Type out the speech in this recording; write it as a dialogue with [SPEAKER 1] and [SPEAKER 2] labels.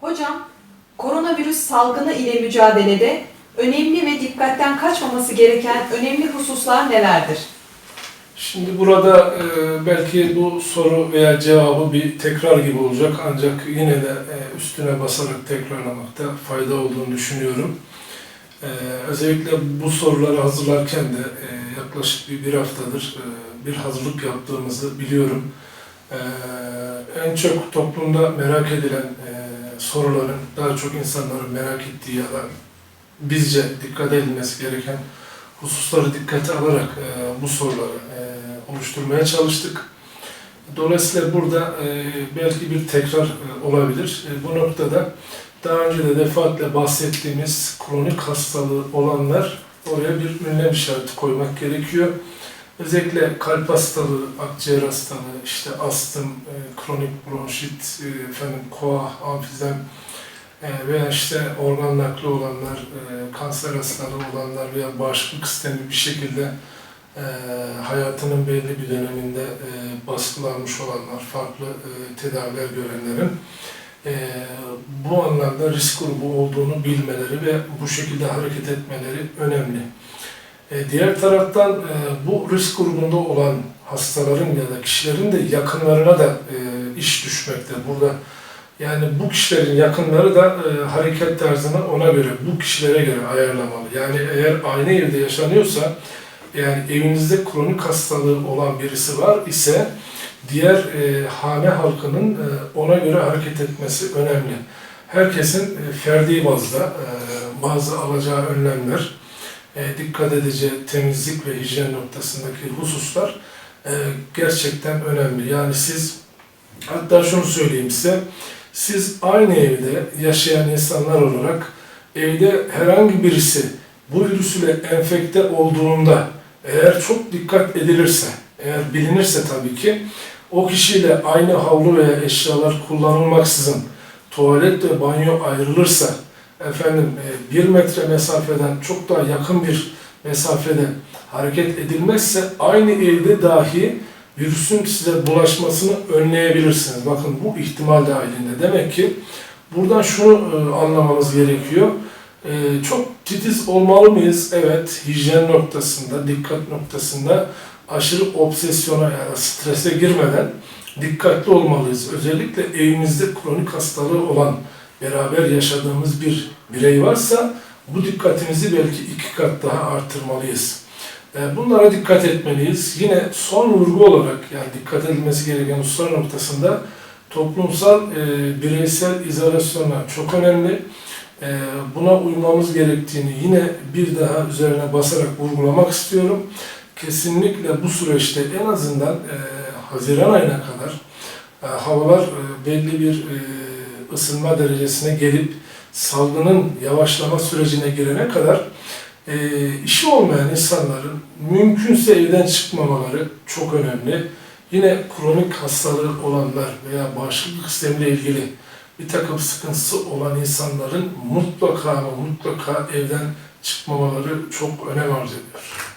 [SPEAKER 1] Hocam, koronavirüs salgını ile mücadelede önemli ve dikkatten kaçmaması gereken önemli hususlar nelerdir?
[SPEAKER 2] Şimdi burada e, belki bu soru veya cevabı bir tekrar gibi olacak ancak yine de e, üstüne basarak tekrarlamakta fayda olduğunu düşünüyorum. E, özellikle bu soruları hazırlarken de e, yaklaşık bir, bir haftadır e, bir hazırlık yaptığımızı biliyorum. E, en çok toplumda merak edilen e, soruların, daha çok insanların merak ettiği ya da bizce dikkat edilmesi gereken hususları dikkate alarak e, bu soruları e, oluşturmaya çalıştık. Dolayısıyla burada e, belki bir tekrar e, olabilir. E, bu noktada daha önce de defaatle bahsettiğimiz kronik hastalığı olanlar oraya bir ünlem işareti koymak gerekiyor. Özellikle kalp hastalığı, akciğer hastalığı, işte astım, e, kronik bronşit, e, efendim koa, amfizem, e, veya işte organ nakli olanlar, e, kanser hastalığı olanlar veya bağışıklık sistemi bir şekilde e, hayatının belli bir döneminde e, baskılanmış olanlar, farklı e, tedaviler görenlerin e, bu anlamda risk grubu olduğunu bilmeleri ve bu şekilde hareket etmeleri önemli. E, diğer taraftan e, bu risk grubunda olan hastaların ya da kişilerin de yakınlarına da e, iş düşmekte. Burada yani bu kişilerin yakınları da hareket tarzını ona göre, bu kişilere göre ayarlamalı. Yani eğer aynı evde yaşanıyorsa, yani evinizde kronik hastalığı olan birisi var ise diğer hane halkının ona göre hareket etmesi önemli. Herkesin e, ferdi bazda bazı alacağı önlemler, e, dikkat edeceği temizlik ve hijyen noktasındaki hususlar e, gerçekten önemli. Yani siz, hatta şunu söyleyeyim size, siz aynı evde yaşayan insanlar olarak evde herhangi birisi bu virüs ile enfekte olduğunda eğer çok dikkat edilirse, eğer bilinirse tabii ki o kişiyle aynı havlu veya eşyalar kullanılmaksızın tuvalet ve banyo ayrılırsa efendim e, bir metre mesafeden çok daha yakın bir mesafede hareket edilmezse aynı evde dahi virüsün size bulaşmasını önleyebilirsiniz. Bakın bu ihtimal dahilinde. Demek ki buradan şunu e, anlamamız gerekiyor. E, çok titiz olmalı mıyız? Evet, hijyen noktasında, dikkat noktasında aşırı obsesyona ya da strese girmeden dikkatli olmalıyız. Özellikle evimizde kronik hastalığı olan, beraber yaşadığımız bir birey varsa bu dikkatimizi belki iki kat daha artırmalıyız. E, Bunlara dikkat etmeliyiz. Yine son vurgu olarak yani dikkat edilmesi gereken hususlar noktasında toplumsal e, bireysel izolasyonlar çok önemli. E, buna uymamız gerektiğini yine bir daha üzerine basarak vurgulamak istiyorum. Kesinlikle bu süreçte en azından e, Haziran ayına kadar e, havalar e, belli bir e, ısınma derecesine gelip salgının yavaşlama sürecine girene kadar e, işi olmayan insanların mümkünse evden çıkmamaları çok önemli. Yine kronik hastalığı olanlar veya bağışıklık sistemiyle ilgili bir takım sıkıntısı olan insanların mutlaka ama mutlaka evden çıkmamaları çok önem arz ediyor.